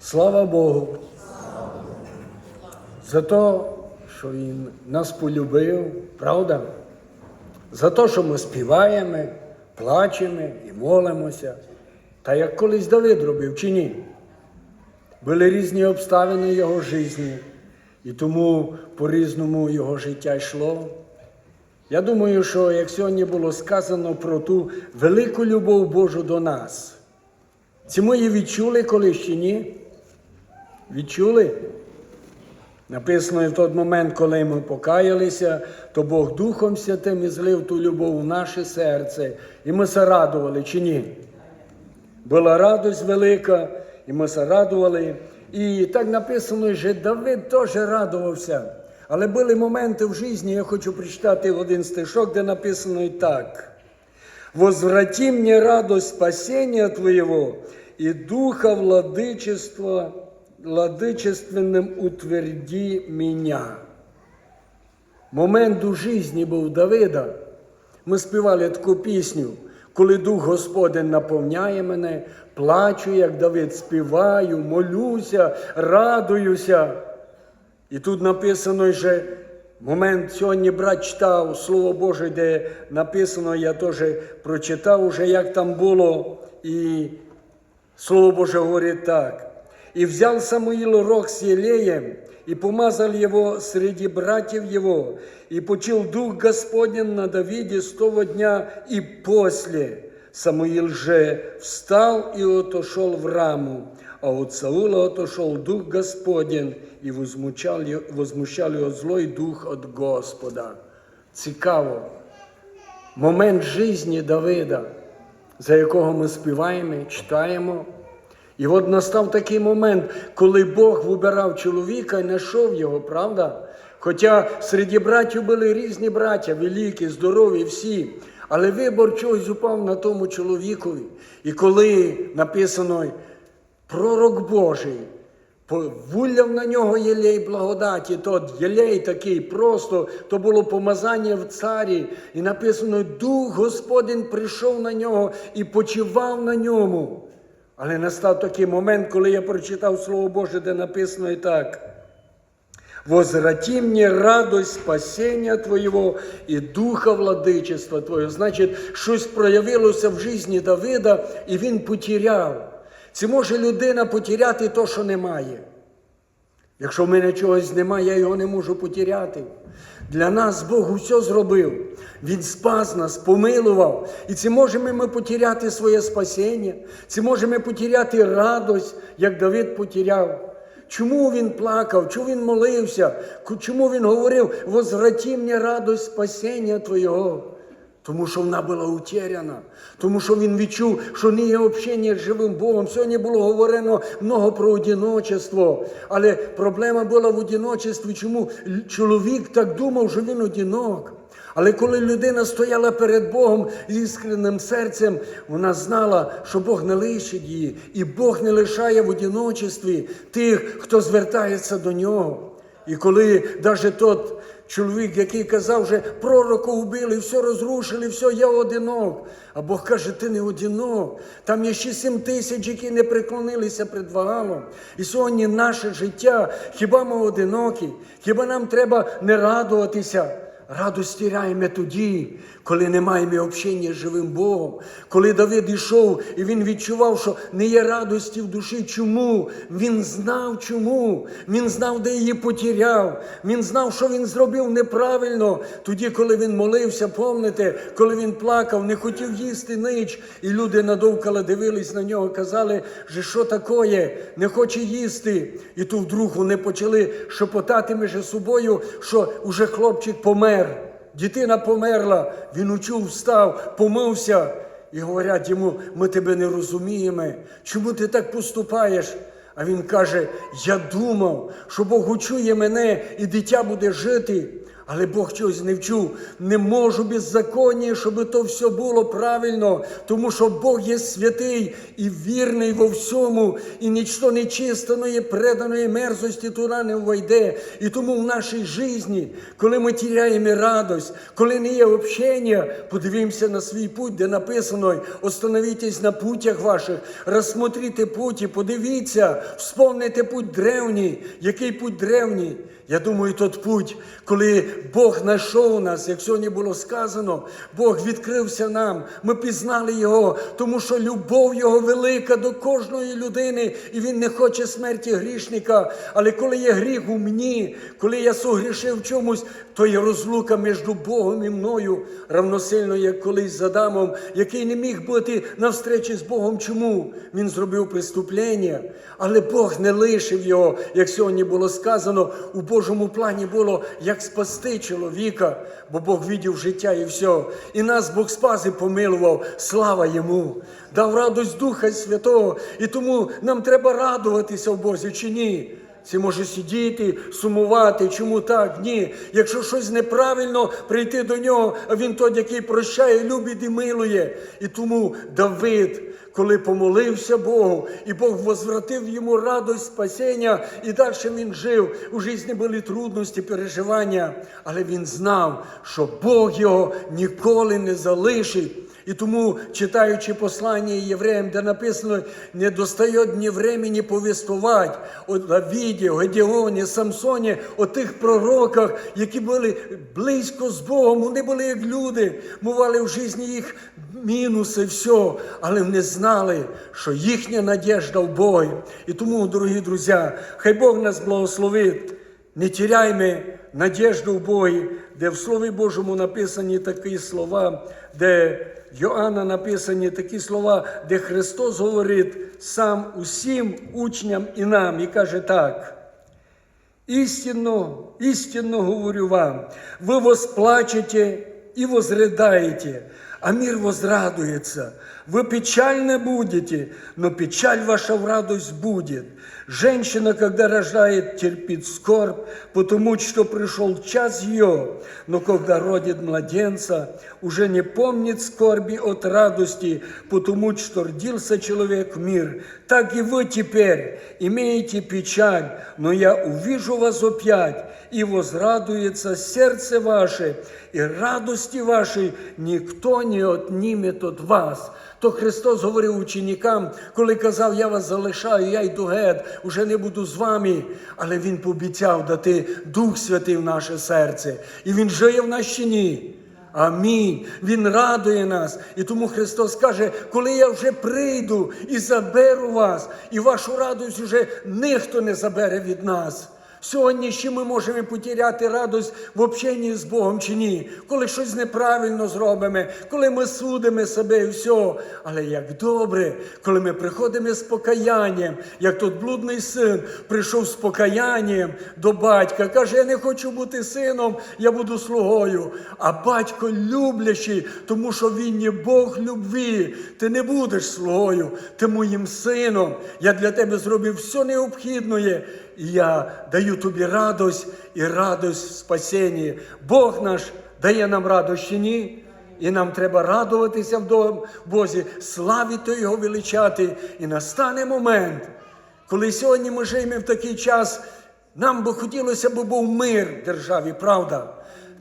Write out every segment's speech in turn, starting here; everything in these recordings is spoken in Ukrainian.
Слава Богу. За те, що Він нас полюбив, правда? За те, що ми співаємо, плачемо і молимося. Та як колись Давид робив чи ні? Були різні обставини його житті, і тому по-різному його життя йшло. Я думаю, що як сьогодні було сказано про ту велику любов Божу до нас, ці ми її відчули колись чи ні? Відчули? Написано і в той момент, коли ми покаялися, то Бог Духом Святим і злив ту любов в наше серце, і ми се радували чи ні? Була радость велика, і ми се радували. І так написано, що Давид теж радувався. Але були моменти в житті, я хочу прочитати один стишок, де написано і так. Возврати мне радость спасения Твоего и духа владычества, владычественным утверди меня. Момент у житті був Давида. Ми співали таку пісню, коли Дух Господень наповняє мене, плачу, як Давид, співаю, молюся, радуюся. І тут написано що момент сьогодні брат читав Слово Боже, де написано, я теж прочитав уже, як там було. І Слово Боже говорит так. «И взял Самуил рог с елеем, и помазал его среди братьев его, и почил Дух Господень на Давиде того дня и после. Самуил же встал и отошел в раму, а от Саула отошел Дух Господень, и возмущал, возмущал его злой дух от Господа. Цікаво. Момент житті Давида, за якого ми співаємо, читаємо. І от настав такий момент, коли Бог вибирав чоловіка і знайшов його, правда? Хоча серед братів були різні браття, великі, здорові, всі. Але вибор чогось упав на тому чоловікові. І коли написано пророк Божий, вуляв на нього єлей благодаті, тот єлей такий просто, то було помазання в царі. І написано, Дух Господень прийшов на нього і почивав на ньому. Але настав такий момент, коли я прочитав Слово Боже, де написано і так. Возврати мне радость спасения Твоего і духа владичества Твого. Значить, щось проявилося в житті Давида, і він потеряв. Чи може людина потеряти те, що немає? Якщо в мене чогось немає, я його не можу потеряти. Для нас Бог усе зробив. Він спас нас, помилував. І чи можемо ми потеряти своє спасіння? Чи можемо потеряти радость, як Давид потеряв? Чому він плакав? Чому він молився? Чому він говорив, возврати мені радость спасіння Твого? Тому що вона була утеряна, тому що він відчув, що не є общення з живим Богом. Сьогодні було говорено много про одиночество, але проблема була в одиночестві. Чому чоловік так думав, що він одинок? Але коли людина стояла перед Богом з іскренним серцем, вона знала, що Бог не лишить її, і Бог не лишає в одиночестві тих, хто звертається до нього. І коли навіть тот чоловік, який казав, що пророка вбили, все розрушили, все, я одинок. А Бог каже, ти не одинок. Там є ще сім тисяч, які не преклонилися перед Вагалом. І сьогодні наше життя, хіба ми одинокі? Хіба нам треба не радуватися? Радость тіряємо тоді, коли не маємо общення з живим Богом. Коли Давид йшов і він відчував, що не є радості в душі. Чому? Він знав чому. Він знав, де її потеряв. Він знав, що він зробив неправильно. Тоді, коли він молився, помните, коли він плакав, не хотів їсти нич, і люди надовкола дивились на нього, казали, що що таке, не хоче їсти. І тут вдруг вони почали шепотати між собою, що уже хлопчик помер. Дитина померла, він учув, встав, помився. І говорять йому, ми тебе не розуміємо. Чому ти так поступаєш? А він каже: Я думав, що Бог учує мене і дитя буде жити. Але Бог чогось не вчув. Не можу беззаконня, щоб то все було правильно, тому що Бог є святий і вірний во всьому, і нічто нечистоної, преданої мерзості туди не войде. І тому в нашій житті, коли ми тіряємо радость, коли не є общення, подивімося на свій путь, де написано: остановітесь на путях ваших, розсмотрите путі, подивіться, вспомните путь древній. Який путь древній? Я думаю, тот путь, коли Бог знайшов нас, як сьогодні було сказано, Бог відкрився нам, ми пізнали Його, тому що любов Його велика до кожної людини, і Він не хоче смерті грішника. Але коли є гріх у мені, коли я согрішив чомусь, то є розлука між Богом і мною, равносильно, як колись з Адамом, який не міг бути навстречі з Богом. Чому? Він зробив преступлення, але Бог не лишив його, як сьогодні було сказано, у Божому плані було як спасти чоловіка, бо Бог видів життя і все. І нас Бог спас і помилував. Слава йому! Дав радость Духа Святого. І тому нам треба радуватися в Бозі чи ні. Це може сидіти, сумувати, чому так? Ні. Якщо щось неправильно, прийти до нього, а він той, який прощає, любить і милує. І тому Давид, коли помолився Богу, і Бог возвратив йому радость спасіння, і далі він жив. У житті були трудності, переживання, але він знав, що Бог його ніколи не залишить. І тому, читаючи послання євреям, де написано, не достає ні времени повествувати о Давіді, о Гедеоні, Самсоні, о тих пророках, які були близько з Богом, вони були як люди, бували в житті їх мінуси, все, але вони знали, що їхня надіжда в Богі. І тому, дорогі друзі, хай Бог нас благословить. Не тіряймо надіжду в Богі, де в Слові Божому написані такі слова, де Йоанна написані такі слова, де Христос говорить сам усім учням і нам, і каже так. Истинно, истинно говорю вам, вы восплачете и возрыдаете, а мир возрадуется. Вы печально будете, но печаль ваша в радость будет. Женщина, когда рождает, терпит скорбь, потому что пришел час ее, но когда родит младенца, уже не помнит скорби от радости, потому что родился человек мир. Так и вы теперь имеете печаль, но я увижу вас опять, и возрадуется сердце ваше, и радости вашей никто не отнимет от вас. То Христос говорив ученикам, коли казав, я вас залишаю, я йду геть, уже не буду з вами. Але Він пообіцяв дати Дух Святий в наше серце. І Він жиє в чи ні. Амінь. Він радує нас. І тому Христос каже, коли я вже прийду і заберу вас, і вашу радість вже ніхто не забере від нас. Сьогодні ще ми можемо потеряти радість в общенні з Богом чи ні, коли щось неправильно зробимо, коли ми судимо себе і все. Але як добре, коли ми приходимо з покаянням, як тот блудний син прийшов з покаянням до батька, каже: Я не хочу бути сином, я буду слугою. А батько люблячий, тому що він є Бог любві. Ти не будеш слугою, ти моїм сином. Я для тебе зробив все необхідне. І я даю тобі радость і радость в спасенні. Бог наш дає нам радость ні? І нам треба радуватися в Бозі, славити Його величати. І настане момент, коли сьогодні ми живемо в такий час, нам би хотілося б був мир в державі, правда?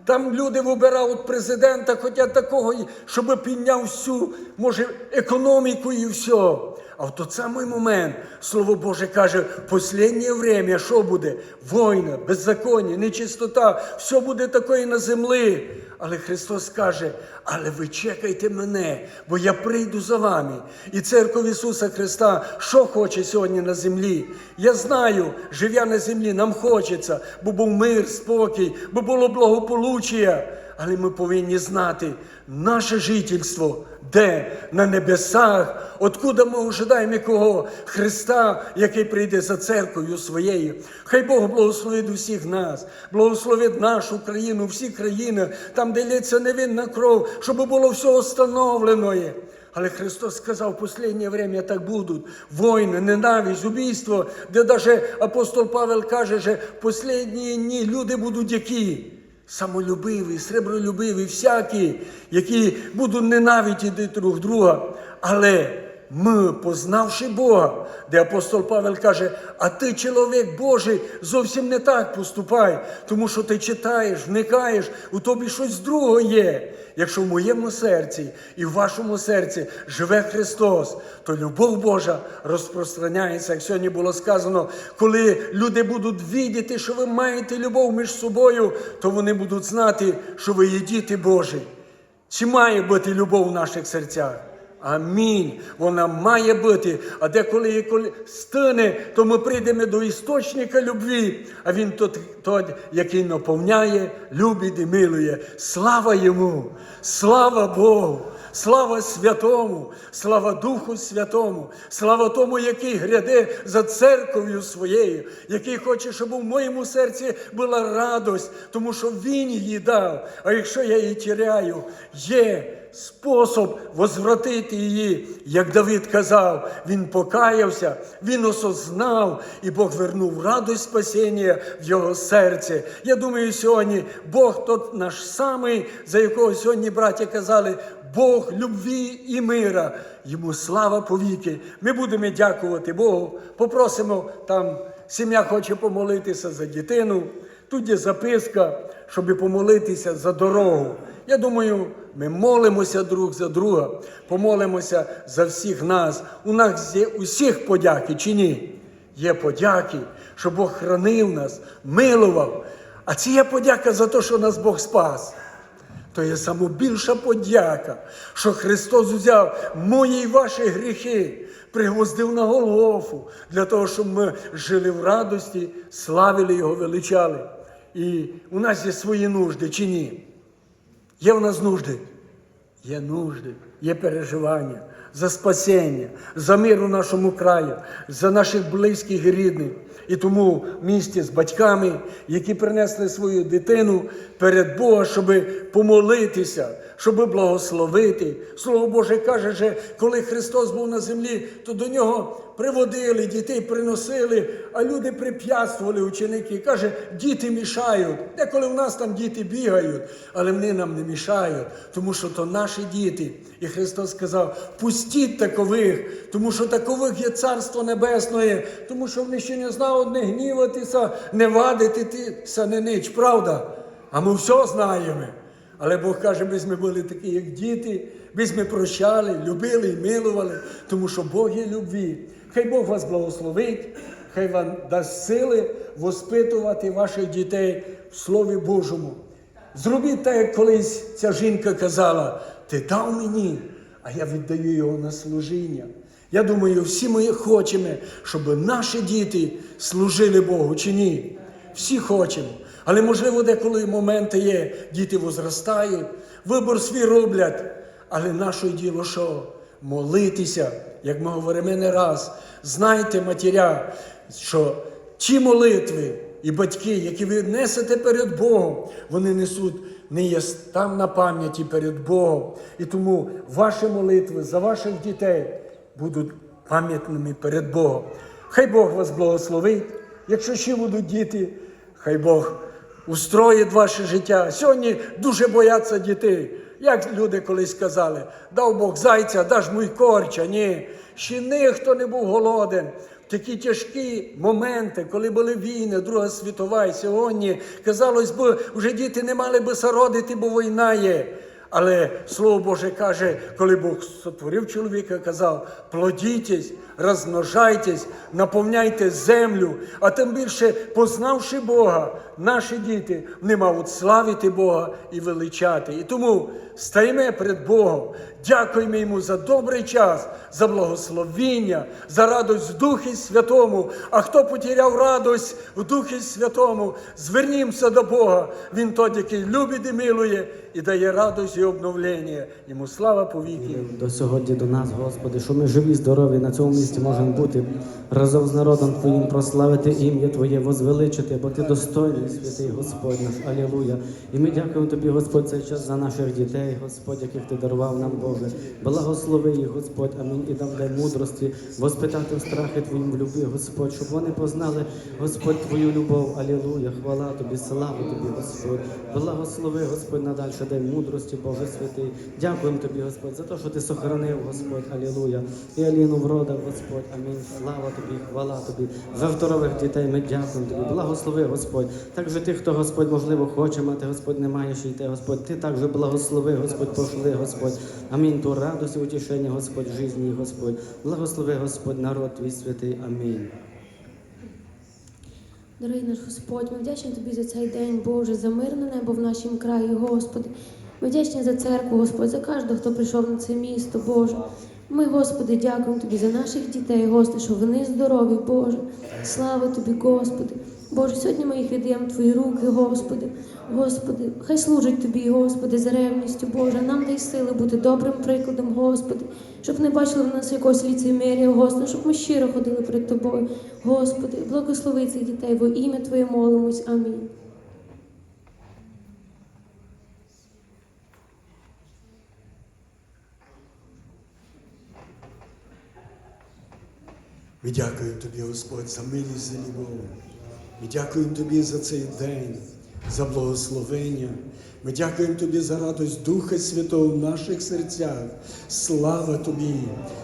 Там люди вибирають президента, хоча такого, щоб підняв всю, може, економіку і все. А в той самий момент Слово Боже каже, в останнє время що буде? Війна, беззаконня, нечистота, все буде таке на землі. Але Христос каже, але ви чекайте мене, бо я прийду за вами. І церква Ісуса Христа, що хоче сьогодні на землі? Я знаю, живя на землі, нам хочеться, бо був мир, спокій, бо було благополуччя. Але ми повинні знати наше жительство, де на небесах, откуда ми ожидаємо кого Христа, який прийде за церквою своєю. Хай Бог благословить усіх нас, благословить нашу країну, всі країни, там, де лється невинна кров, щоб було все встановлено. Але Христос сказав, в останнє время так будуть війни, ненависть, убійство, де навіть апостол Павел каже, що в останні дні люди будуть які? Самолюбиві, сребролюбиві, всякі, які будуть ненавидіти друг друга. Але ми, познавши Бога, де апостол Павел каже, а ти, чоловік Божий, зовсім не так поступай, тому що ти читаєш, вникаєш, у тобі щось друге є. Якщо в моєму серці і в вашому серці живе Христос, то любов Божа розпространяється, як сьогодні було сказано, коли люди будуть видіти, що ви маєте любов між собою, то вони будуть знати, що ви є діти Божі. Чи має бути любов в наших серцях? Амінь. Вона має бути. А деколи і коли стане, то ми прийдемо до істочника любві, а він тот, який наповняє, любить і милує. Слава йому! Слава Богу! Слава Святому, слава Духу Святому, слава тому, який гряде за церков'ю своєю, який хоче, щоб у моєму серці була радость, тому що Він її дав. А якщо я її тіряю, є спосіб возвратити її, як Давид казав, він покаявся, він осознав, і Бог вернув радость спасіння в його серце. Я думаю, сьогодні Бог тот наш самий, за якого сьогодні браття казали, Бог любві і мира. Йому слава повіки. Ми будемо дякувати Богу. Попросимо там, сім'я хоче помолитися за дитину. Тут є записка, щоб помолитися за дорогу. Я думаю, ми молимося друг за друга, помолимося за всіх нас. У нас є усіх подяки чи ні? Є подяки, що Бог хранив нас, милував. А це є подяка за те, що нас Бог спас. То є самобільша подяка, що Христос взяв мої й ваші гріхи, пригвоздив на Голгофу, для того, щоб ми жили в радості, славили Його, величали. І у нас є свої нужди чи ні? Є в нас нужди? Є нужди, є переживання за спасіння, за мир у нашому краю, за наших близьких і рідних. І тому місті з батьками, які принесли свою дитину перед Бога, щоб помолитися, щоб благословити. Слово Боже каже, що коли Христос був на землі, то до нього приводили, дітей приносили, а люди прип'ятствували ученики. Каже, діти мішають. Деколи в нас там діти бігають, але вони нам не мішають, тому що то наші діти. І Христос сказав: пустіть такових, тому що такових є Царство Небесне, тому що вони ще не знають не гніватися, не вадитися, не нич. Правда? А ми все знаємо. Але Бог каже, ми ми були такі, як діти, ми ми прощали, любили і милували, тому що Бог є любві. Хай Бог вас благословить, хай вам дасть сили воспитувати ваших дітей в Слові Божому. Зробіть так, як колись ця жінка казала, ти дав мені, а я віддаю його на служіння. Я думаю, всі ми хочемо, щоб наші діти служили Богу чи ні. Всі хочемо. Але можливо, деколи моменти є, діти возростають, вибор свій роблять. Але наше діло що? Молитися, як ми говоримо не раз. Знайте, матеря, що ті молитви і батьки, які ви несете перед Богом, вони несуть не є там на пам'яті перед Богом. І тому ваші молитви за ваших дітей будуть пам'ятними перед Богом. Хай Бог вас благословить. Якщо ще будуть діти, хай Бог устроїть ваше життя. Сьогодні дуже бояться дітей. Як люди колись казали, дав Бог зайця, даш мій корча. Ні. Ще ніхто не був голоден. Такі тяжкі моменти, коли були війни, Друга світова, і сьогодні, казалось би, вже діти не мали би сородити, бо війна є. Але Слово Боже каже, коли Бог сотворив чоловіка, казав: плодітесь, розмножайтесь, наповняйте землю, а тим більше, познавши Бога, наші діти не мають славити Бога і величати. І тому стаємо перед Богом, дякуємо Йому за добрий час, за благословіння, за радость в Духі Святому. А хто потеряв радость в Духі Святому, звернімося до Бога. Він той, який любить і милує, і дає радость радость і обновлення. Йому слава повіки. До сьогодні до нас, Господи, що ми живі, здорові на цьому місці можемо бути разом з народом Твоїм, прославити ім'я Твоє, возвеличити, бо Ти достойний, святий Господь наш. Алілуя. І ми дякуємо Тобі, Господь, цей час за наших дітей, Господь, яких Ти дарував нам, Боже. Благослови їх, Господь, амінь, і дай мудрості, воспитати в страхи Твоїм в любі, Господь, щоб вони познали, Господь, Твою любов. Алілуя. Хвала Тобі, слава Тобі, Господь. Благослови, Господь, надальше дай мудрості, Боже святий. Дякуємо Тобі, Господь, за те, що Ти сохранив, Господь, Алілуя. І Аліну вродав, Господь, амінь. Слава Тобі, хвала Тобі. За здорових дітей ми дякуємо Тобі. Благослови, Господь. Також тих, хто, Господь, можливо, хоче мати, Господь, не має ще йти, Господь. Ти також благослови, Господь, пошли, Господь. Амінь. Ту радость і утішення, Господь, житті, Господь. Благослови, Господь, народ твій святий. Амінь. Дорогий наш Господь, ми вдячні Тобі за цей день, Боже, за мирне небо в нашому краї, Господи. Ми вдячні за церкву, Господь, за кожного, хто прийшов на це місто, Боже. Ми, Господи, дякуємо Тобі за наших дітей, Господи, що вони здорові, Боже. Слава Тобі, Господи. Боже, сьогодні ми їх віддаємо Твої руки, Господи. Господи, хай служать Тобі, Господи, за ревністю, Боже. Нам дай сили бути добрим прикладом, Господи, щоб не бачили в нас якогось ліцемір'я, Господи, щоб ми щиро ходили перед Тобою. Господи, благослови цих дітей во ім'я Твоє молимось. Амінь. Ми дякуємо Тобі, Господь, за милість, за любов. Ми дякуємо Тобі за цей день, за благословення. Ми дякуємо Тобі за радость Духа Святого в наших серцях. Слава Тобі,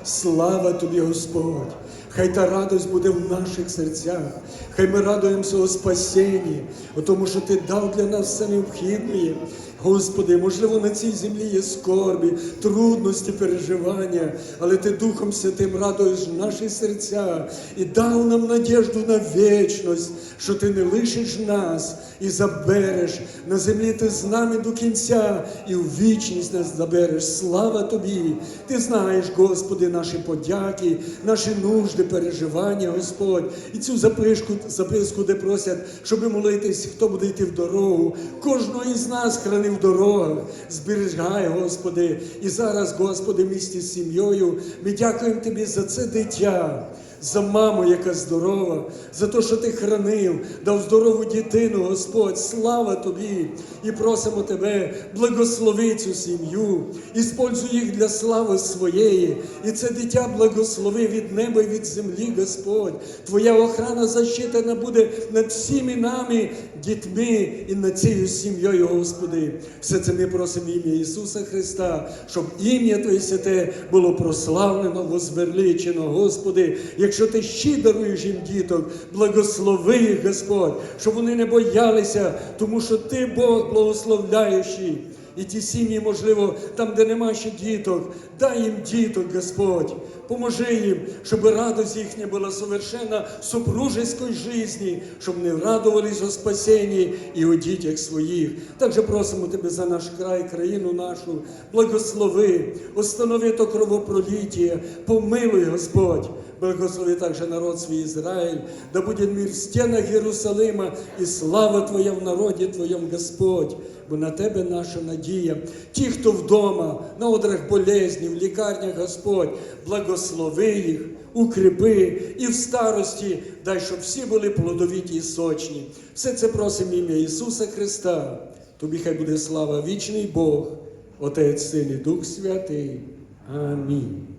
слава Тобі, Господь. Хай та радость буде в наших серцях. Хай ми радуємося у спасінні, у тому, що Ти дав для нас все необхідне. Господи, можливо, на цій землі є скорбі, трудності, переживання, але Ти Духом Святим радуєш наші серця і дав нам надіжду на вічність, що Ти не лишиш нас і забереш. На землі Ти з нами до кінця і у вічність нас забереш. Слава Тобі! Ти знаєш, Господи, наші подяки, наші нужди, переживання, Господь. І цю записку, записку, де просять, щоб молитись, хто буде йти в дорогу. Кожного із нас храни в дорогах, зберігай, Господи. І зараз, Господи, місті з сім'єю. Ми дякуємо Тобі за це дитя. За маму, яка здорова, за те, що ти хранив, дав здорову дитину, Господь, слава тобі! І просимо тебе, благослови цю сім'ю, іспользуй їх для слави своєї. І це дитя благослови від неба і від землі, Господь. Твоя охрана защитана буде над всіми нами, дітьми і над цією сім'єю, Господи. Все це ми просимо ім'я Ісуса Христа, щоб ім'я Твоє святе було прославлено, возвеличено, Господи. Якщо ти ще їм діток, благослови їх, Господь, щоб вони не боялися, тому що ти Бог благословляючий. І ті сім'ї, можливо, там, де нема ще діток, дай їм діток, Господь. Поможи їм, щоб радость їхня була совершена супружеської житті, щоб вони радувались о спасенні і у дітях своїх. Також просимо Тебе за наш край, країну нашу, благослови, установи то кровопроліття, помилуй, Господь. Благослови також народ свій Ізраїль, да буде мир в стінах Єрусалима і слава Твоя в народі Твоєму, Господь, бо на Тебе наша надія. Ті, хто вдома, на одрах болезні, в лікарнях, Господь, благослови їх, укріпи і в старості дай, щоб всі були плодовіті і сочні. Все це просимо ім'я Ісуса Христа. Тобі хай буде слава вічний Бог, Отець, Син і Дух Святий. Амінь.